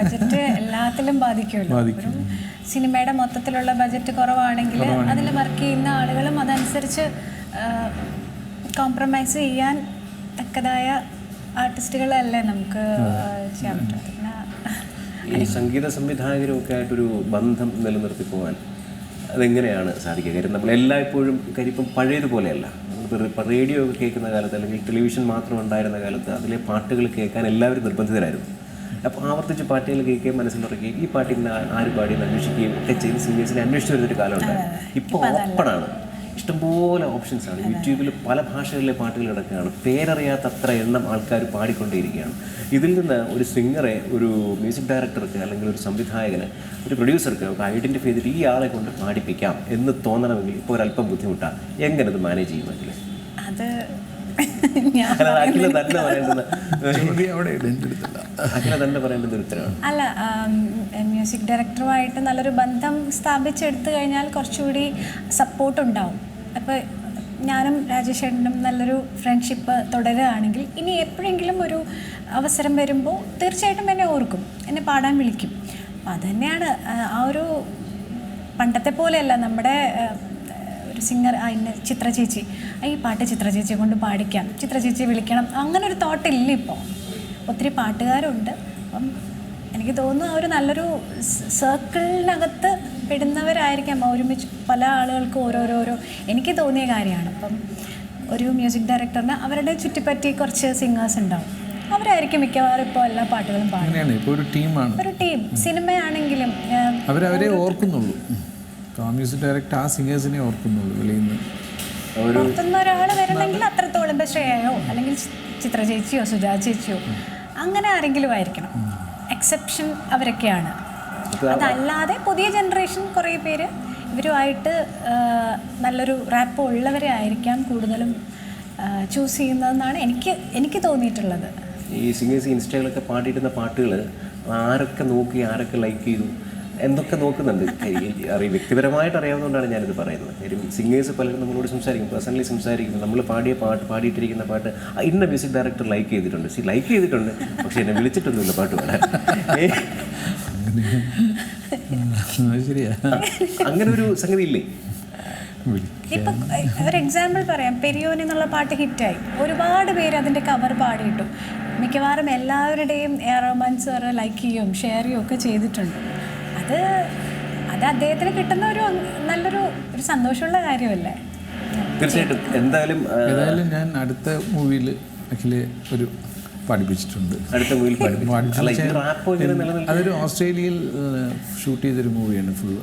Budget എല്ലാത്തിലും ബാധിക്കുമല്ലോ. ബാധിക്കും. സിനിമയുടെ മൊത്തത്തിലുള്ള ബജറ്റ് കുറവാണെങ്കിൽ അതിൽ വർക്ക് ചെയ്യുന്ന ആളുകളും അതനുസരിച്ച് കോംപ്രമൈസ് ചെയ്യാൻ തക്കതായ ആർട്ടിസ്റ്റുകളല്ലേ നമുക്ക് ചെയ്യാൻ പറ്റും ഈ സംഗീത സംവിധായകരും ഒക്കെ ആയിട്ടൊരു ബന്ധം നിലനിർത്തി പോകാൻ അതെങ്ങനെയാണ് സാധിക്കുക? കാര്യം നമ്മൾ എല്ലായ്പ്പോഴും കാര്യം ഇപ്പം പഴയതുപോലെയല്ല. ഇപ്പം റേഡിയോ ഒക്കെ കേൾക്കുന്ന കാലത്ത് അല്ലെങ്കിൽ ടെലിവിഷൻ മാത്രം ഉണ്ടായിരുന്ന കാലത്ത് അതിലെ പാട്ടുകൾ കേൾക്കാൻ എല്ലാവരും നിർബന്ധിതരായിരുന്നു. അപ്പോൾ ആവർത്തിച്ച് പാട്ടുകൾ കേൾക്കുകയും മനസ്സിലുറക്കുകയും ഈ പാട്ടിന് ആര് പാടി എന്ന് അന്വേഷിക്കുകയും ഒക്കെ ചെയ്ത് സിംഗേഴ്സിനെ അന്വേഷിച്ച് വരുന്നൊരു കാലമുണ്ട്. ഇപ്പോൾ ഓപ്പണാണ്. ഇഷ്ടംപോലെ ഓപ്ഷൻസ് ആണ്. യൂട്യൂബിൽ പല ഭാഷകളിലെ പാട്ടുകൾ കിടക്കുകയാണ്. പേരറിയാത്തത്ര എണ്ണം ആൾക്കാർ പാടിക്കൊണ്ടേയിരിക്കുകയാണ്. ഇതിൽ നിന്ന് ഒരു സിംഗറെ ഒരു മ്യൂസിക് ഡയറക്ടർക്ക് അല്ലെങ്കിൽ ഒരു സംവിധായകന് ഒരു പ്രൊഡ്യൂസർക്ക് ഒക്കെ ഐഡന്റിഫൈ ചെയ്തിട്ട് ഈ ആളെ കൊണ്ട് പാടിപ്പിക്കാം എന്ന് തോന്നണമെങ്കിൽ ഇപ്പോൾ ഒരല്പം ബുദ്ധിമുട്ടാണ്. എങ്ങനെ അത് മാനേജ് ചെയ്യുമെങ്കിൽ? അത് അഖില തന്നെ അഖില തന്നെ ഉത്തരവാണ്. അല്ല മ്യൂസിക് ഡയറക്ടറുമായിട്ട് നല്ലൊരു ബന്ധം സ്ഥാപിച്ചെടുത്തു കഴിഞ്ഞാൽ കുറച്ചുകൂടി സപ്പോർട്ട് ഉണ്ടാവും. അപ്പോൾ ഞാനും രാജേഷ് ചേട്ടനും നല്ലൊരു ഫ്രണ്ട്ഷിപ്പ് തുടരുകയാണെങ്കിൽ ഇനി എപ്പോഴെങ്കിലും ഒരു അവസരം വരുമ്പോൾ തീർച്ചയായിട്ടും എന്നെ ഓർക്കും എന്നെ പാടാൻ വിളിക്കും. അപ്പം അതുതന്നെയാണ് ആ, ആ ഒരു പണ്ടത്തെ പോലെയല്ല. നമ്മുടെ സിംഗർ ഇന്ന ചിത്ര ചേച്ചി. ഈ പാട്ട് ചിത്ര ചേച്ചിയെ കൊണ്ട് പാടിക്കാം. ചിത്ര ചേച്ചിയെ വിളിക്കണം. അങ്ങനെ ഒരു തോട്ട് ഇല്ല ഇപ്പോൾ ഒത്തിരി പാട്ടുകാരുണ്ട്. അപ്പം എനിക്ക് തോന്നുന്നു ആ ഒരു നല്ലൊരു സർക്കിളിനകത്ത് പെടുന്നവരായിരിക്കാം. ഒരുമിച്ച് പല ആളുകൾക്കും ഓരോരോരോ എനിക്ക് തോന്നിയ കാര്യമാണ്. അപ്പം ഒരു മ്യൂസിക് ഡയറക്ടറിന് അവരുടെ ചുറ്റിപ്പറ്റി കുറച്ച് സിംഗേഴ്സ് ഉണ്ടാവും. അവരായിരിക്കും മിക്കവാറും ഇപ്പോൾ എല്ലാ പാട്ടുകളും പാടുന്നത്. ഒരു ടീമാണ് ഒരു ടീം സിനിമയാണെങ്കിലും അവരവരെ ഓർക്കുന്നുള്ളൂ. ആ മ്യൂസിക് ഡയറക്ടർ ആ സിംഗേഴ്സിനെ ഓർക്കുന്നുള്ളൂ വെളിയിൽ നിന്ന്. പുറത്തുനിന്ന് ഒരാൾ വരണമെങ്കിൽ അത്രത്തോളം ഇപ്പം ശ്രേയയോ? അല്ലെങ്കിൽ ചിത്ര ചേച്ചിയോ സുജാ ചേച്ചിയോ? അങ്ങനെ ആരെങ്കിലും ആയിരിക്കണം. എക്സെപ്ഷൻ അവരൊക്കെയാണ്. അതല്ലാതെ പുതിയ ജനറേഷൻ കുറേ പേര് ഇവരുമായിട്ട് നല്ലൊരു റാപ്പ് ഉള്ളവരെ ആയിരിക്കാം കൂടുതലും ചൂസ് ചെയ്യുന്നതെന്നാണ് എനിക്ക് എനിക്ക് തോന്നിയിട്ടുള്ളത്. ഈ സിംഗേഴ്സ് ഇൻസ്റ്റയിലൊക്കെ പാടിയിരുന്ന പാട്ടുകൾ ആരൊക്കെ നോക്കി ആരൊക്കെ ലൈക്ക് ചെയ്തു? എന്തൊക്കെ നോക്കുന്നുണ്ട്? അറിയാം അറിയ വ്യക്തിപരമായിട്ട് അറിയാവുന്നതുകൊണ്ടാണ് ഞാനിത് പറയുന്നത്. കാര്യം സിംഗേഴ്സ് പലരും നമ്മളോട് സംസാരിക്കും. പേഴ്സണലി സംസാരിക്കുന്നു. നമ്മൾ പാടിയ പാട്ട് പാടിയിട്ടിരിക്കുന്ന പാട്ട് ഇന്ന മ്യൂസിക് ഡയറക്ടർ ലൈക്ക് ചെയ്തിട്ടുണ്ട്. സി ലൈക്ക് ചെയ്തിട്ടുണ്ട്. പക്ഷേ എന്നെ വിളിച്ചിട്ടൊന്നുമില്ല പാട്ട് പാടാൻ. ശരിയാ. അങ്ങനെ ഒരു സംഗതി ഇല്ലേ ഇപ്പം ഒരു എക്സാമ്പിൾ പറയാം. പെരിയോൻ എന്നുള്ള പാട്ട് ഹിറ്റായി. ഒരുപാട് പേര് അതിന്റെ കവർ പാടിയിട്ടു. മിക്കവാറും എല്ലാവരുടെയും ഏറെ ആർ ലൈക്ക് ചെയ്യും ഷെയർ ചെയ്യുകയും ഒക്കെ ചെയ്തിട്ടുണ്ട്. അത് അത് അദ്ദേഹത്തിന് കിട്ടുന്ന ഒരു നല്ലൊരു ഒരു സന്തോഷമുള്ള കാര്യമല്ലേ? തീർച്ചയായിട്ടും. എന്തായാലും ഏതായാലും ഞാൻ അടുത്ത മൂവിയിൽ അഖിൽ ഒരു പഠിപ്പിച്ചിട്ടുണ്ട്. അടുത്ത മൂവിയിൽ പാടും അല്ല ഈ പഠിപ്പിച്ച റാപ്പോ അതൊരു ഓസ്ട്രേലിയയിൽ ഷൂട്ട് ചെയ്തൊരു മൂവിയാണ് ഫുൾ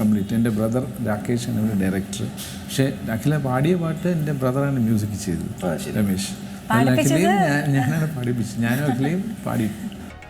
കംപ്ലീറ്റ്. എന്റെ ബ്രദർ രാകേഷ് ആണ് ഒരു ഡയറക്ടർ. പക്ഷേ അഖില പാടിയ പാട്ട് എന്റെ ബ്രദറാണ് മ്യൂസിക് ചെയ്തത്. രമേശ്. അഖിലയും ഞാൻ- ഞാനാണ് പഠിപ്പിച്ചത്. ഞാനും അഖിലയും പാടി